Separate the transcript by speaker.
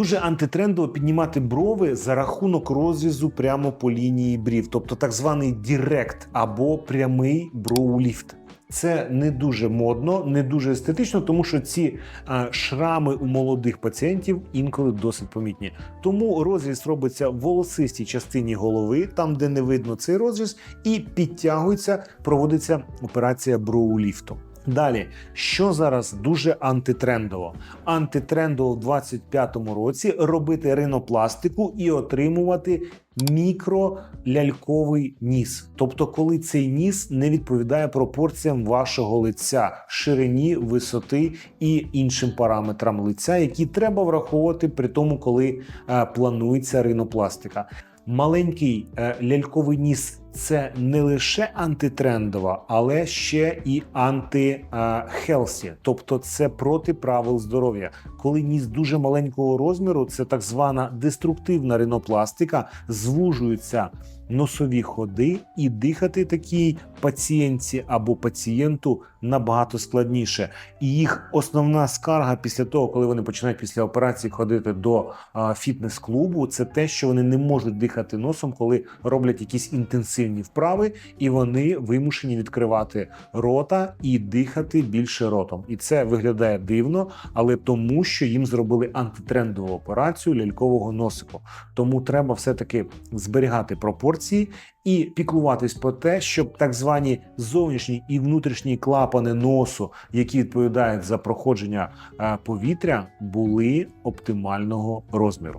Speaker 1: Дуже антитрендово піднімати брови за рахунок розрізу прямо по лінії брів, тобто так званий дірект або прямий броуліфт. Це не дуже модно, не дуже естетично, тому що ці а, шрами у молодих пацієнтів інколи досить помітні. Тому розріз робиться в волосистій частині голови, там де не видно цей розріз, і підтягується, проводиться операція броуліфту. Далі, що зараз дуже антитрендово? Антитрендово в 25-му році робити ринопластику і отримувати мікроляльковий ніс. Тобто, коли цей ніс не відповідає пропорціям вашого лиця, ширині, висоти і іншим параметрам лиця, які треба враховувати при тому, коли е, планується ринопластика. Маленький е, ляльковий ніс це не лише антитрендова, але ще і анти-хелсі, тобто це проти правил здоров'я. Коли ніс дуже маленького розміру, це так звана деструктивна ринопластика, звужуються носові ходи, і дихати такій пацієнтці або пацієнту набагато складніше. І їх основна скарга після того, коли вони починають після операції ходити до фітнес-клубу, це те, що вони не можуть дихати носом, коли роблять якісь інтенсивні вправи, і вони вимушені відкривати рота і дихати більше ротом. І це виглядає дивно, але тому, що їм зробили антитрендову операцію лялькового носику. Тому треба все-таки зберігати пропорції і піклуватись про те, щоб так звані зовнішні і внутрішні клапани носу, які відповідають за проходження е, повітря, були оптимального розміру.